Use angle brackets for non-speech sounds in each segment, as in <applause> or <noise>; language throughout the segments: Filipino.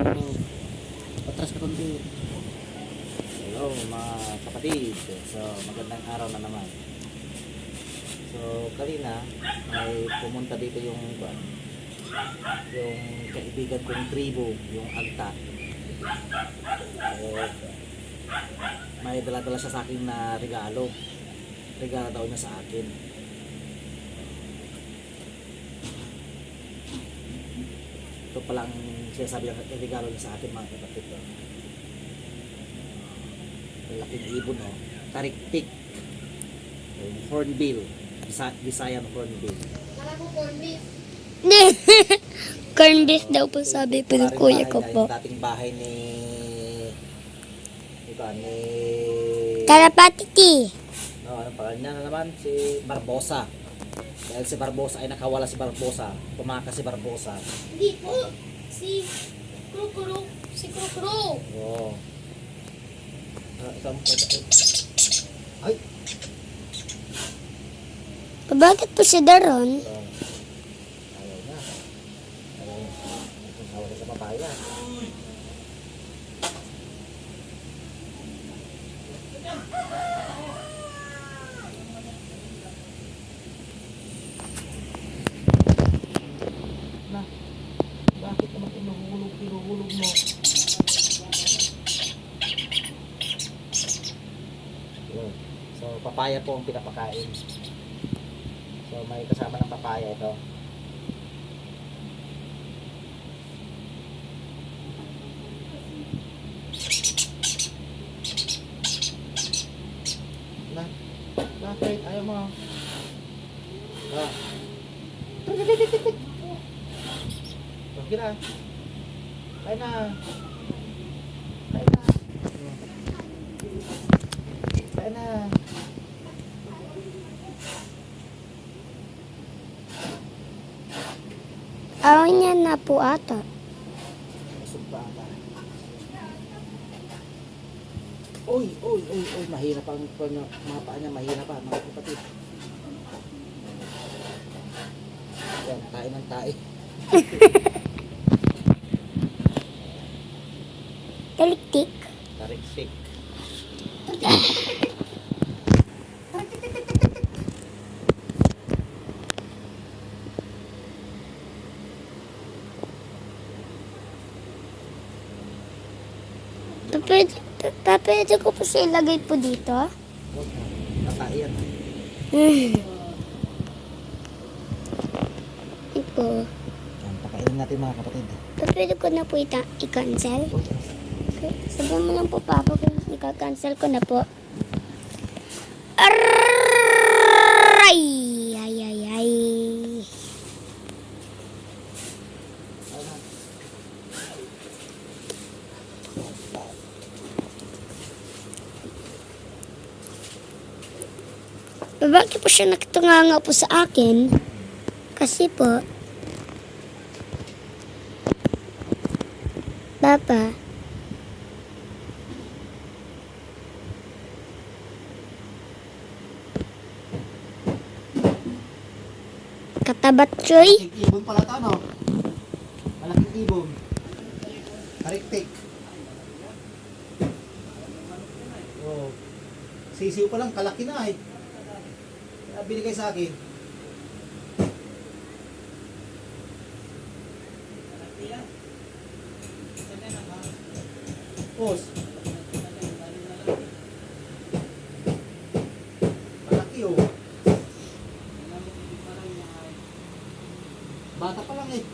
Patras ka kundi. Hello mga kapatid. So magandang araw na naman. So kanina may pumunta dito yung yung kaibigan kong tribo, yung Agta. Eh, may dala-dala siya sa akin na regalo. Regalo daw niya sa akin. Ito palang sinasabi ng regalo niya sa akin mga kapatid. Oh. Laking ibon oh. Tariktik. Yung hornbill. Bisa Visayan hornbill. Kala ko corn beef. Corn beef daw po sabi po ng kuya ko po. Yung dating bahay ni... Ito, ni... Kalapati ti. No, ano pangalan niya na naman? Si Barbosa. Dahil si Barbosa ay nakawala si Barbosa. Tumakas si Barbosa. Hindi po. Si Krukuru. Si Krukuru. Oo. Ah, ikaw mo Ay! Bakit po siya daron? Oh. Ayaw na. Ayaw. Ayaw na sa papaya. Na, bakit naman inuhulog, inuhulog mo? Yun. So, papaya po ang pinapakain. So, may kasama ng papaya ito. Na, bakit? Ayaw mo. Ah. <laughs> Sige na. Kaya na. Kaya na. Kaya na. Ayaw niya na po ata. Busog pa ata. Uy, uy, uy, uy, mahirap ang mga paa niya, mahirap pa, mga kapatid. Yan, tayo ng tayo. <laughs> Taliktik. <laughs> Tarik stick. Papwede, papwede ko po siya ilagay po dito. Huwag mo, tatay yan. Ito. Yan, pakainin natin mga kapatid. Papwede ko na po ita i-cancel. Okay. Sabihin mo lang po papa kung ika-cancel ko na po. Aray! Ay, ay, ay. Bakit po siya nakitunganga po sa akin? Kasi po, Papa, katabat choy. Ibon pala ito, ano? Malaking ibon. Tariktik. Oh. Sisiw pa lang, kalaki na eh. Kaya binigay sa akin. Pos. Malaki oh. Bata pa lang eh.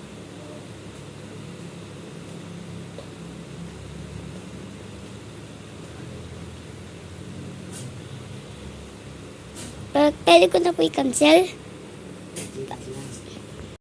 Uh, pwede ko na po i-cancel.